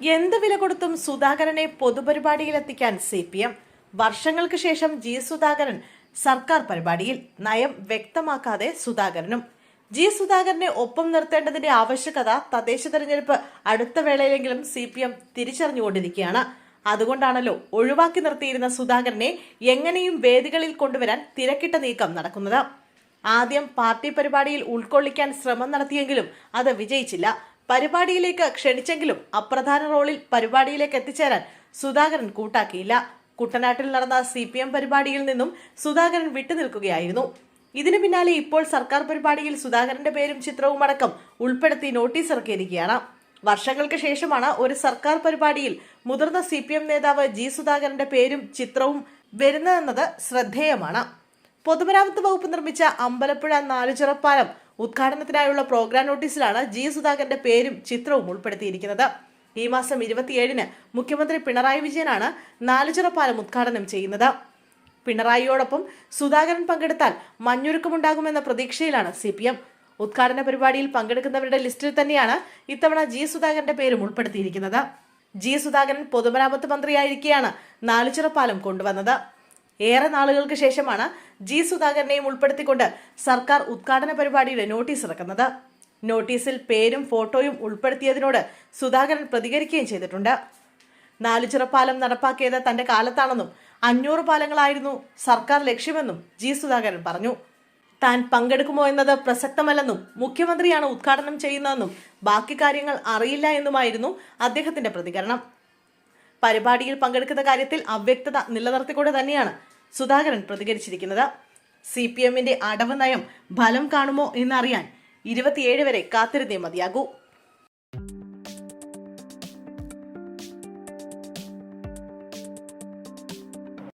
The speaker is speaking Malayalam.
എന്ത് വില കൊടുത്തും സുധാകരനെ പൊതുപരിപാടിയിലെത്തിക്കാൻ സി പി എം. വർഷങ്ങൾക്ക് ശേഷം ജി സുധാകരൻ സർക്കാർ പരിപാടിയിൽ നയം വ്യക്തമാക്കാതെ സുധാകരനും. ജി സുധാകരനെ ഒപ്പം നിർത്തേണ്ടതിന്റെ ആവശ്യകത തദ്ദേശ തെരഞ്ഞെടുപ്പ് അടുത്ത വേളയിലെങ്കിലും സി പി എം തിരിച്ചറിഞ്ഞുകൊണ്ടിരിക്കുകയാണ്. അതുകൊണ്ടാണല്ലോ ഒഴിവാക്കി നിർത്തിയിരുന്ന സുധാകരനെ എങ്ങനെയും വേദികളിൽ കൊണ്ടുവരാൻ തിരക്കിട്ട നീക്കം നടക്കുന്നത്. ആദ്യം പാർട്ടി പരിപാടിയിൽ ഉൾക്കൊള്ളിക്കാൻ ശ്രമം നടത്തിയെങ്കിലും അത് വിജയിച്ചില്ല. പരിപാടിയിലേക്ക് ക്ഷണിച്ചെങ്കിലും അപ്രധാന റോളിൽ പരിപാടിയിലേക്ക് എത്തിച്ചേരാൻ സുധാകരൻ കൂട്ടാക്കിയില്ല. കുട്ടനാട്ടിൽ നടന്ന സി പി എം പരിപാടിയിൽ നിന്നും സുധാകരൻ വിട്ടുനിൽക്കുകയായിരുന്നു. ഇതിനു പിന്നാലെ ഇപ്പോൾ സർക്കാർ പരിപാടിയിൽ സുധാകരന്റെ പേരും ചിത്രവും അടക്കം ഉൾപ്പെടുത്തി നോട്ടീസ് ഇറക്കിയിരിക്കുകയാണ്. വർഷങ്ങൾക്ക് ശേഷമാണ് ഒരു സർക്കാർ പരിപാടിയിൽ മുതിർന്ന സി പി എം നേതാവ് ജി സുധാകരന്റെ പേരും ചിത്രവും വരുന്നതെന്നത് ശ്രദ്ധേയമാണ്. പൊതുമരാമത്ത് വകുപ്പ് നിർമ്മിച്ച അമ്പലപ്പുഴ നാലുചിറപ്പാലം ഉദ്ഘാടനത്തിനായുള്ള പ്രോഗ്രാം നോട്ടീസിലാണ് ജി സുധാകരന്റെ പേരും ചിത്രവും ഉൾപ്പെടുത്തിയിരിക്കുന്നത്. ഈ മാസം ഇരുപത്തിയേഴിന് മുഖ്യമന്ത്രി പിണറായി വിജയനാണ് നാലുചിറപ്പാലം ഉദ്ഘാടനം ചെയ്യുന്നത്. പിണറായിയോടൊപ്പം സുധാകരൻ പങ്കെടുത്താൽ മഞ്ഞൊരുക്കമുണ്ടാകുമെന്ന പ്രതീക്ഷയിലാണ് സി പി എം. ഉദ്ഘാടന പരിപാടിയിൽ പങ്കെടുക്കുന്നവരുടെ ലിസ്റ്റിൽ തന്നെയാണ് ഇത്തവണ ജി സുധാകരന്റെ പേരും ഉൾപ്പെടുത്തിയിരിക്കുന്നത്. ജി സുധാകരൻ പൊതുമരാമത്ത് മന്ത്രിയായിരിക്കെയാണ് നാലുചിറപ്പാലം കൊണ്ടുവന്നത്. ഏറെ നാളുകൾക്ക് ശേഷമാണ് ജി സുധാകരനെയും ഉൾപ്പെടുത്തിക്കൊണ്ട് സർക്കാർ ഉദ്ഘാടന പരിപാടിയുടെ നോട്ടീസ് ഇറക്കുന്നത്. നോട്ടീസിൽ പേരും ഫോട്ടോയും ഉൾപ്പെടുത്തിയതിനോട് സുധാകരൻ പ്രതികരിക്കുകയും ചെയ്തിട്ടുണ്ട്. നാലുചിറപ്പാലം നടപ്പാക്കിയത് തന്റെ കാലത്താണെന്നും അഞ്ഞൂറ് പാലങ്ങളായിരുന്നു സർക്കാർ ലക്ഷ്യമെന്നും ജി സുധാകരൻ പറഞ്ഞു. താൻ പങ്കെടുക്കുമോ എന്നത് പ്രസക്തമല്ലെന്നും മുഖ്യമന്ത്രിയാണ് ഉദ്ഘാടനം ചെയ്യുന്നതെന്നും ബാക്കി കാര്യങ്ങൾ അറിയില്ല എന്നുമായിരുന്നു അദ്ദേഹത്തിന്റെ പ്രതികരണം. പരിപാടിയിൽ പങ്കെടുക്കുന്ന കാര്യത്തിൽ അവ്യക്തത നിലനിർത്തിക്കൂടെ തന്നെയാണ് സുധാകരൻ പ്രതികരിച്ചിരിക്കുന്നത്. സി പി എമ്മിന്റെ അടവ് നയം ഫലം കാണുമോ എന്നറിയാൻ ഇരുപത്തിയേഴ് വരെ കാത്തിരുന്നേ മതിയാകൂ.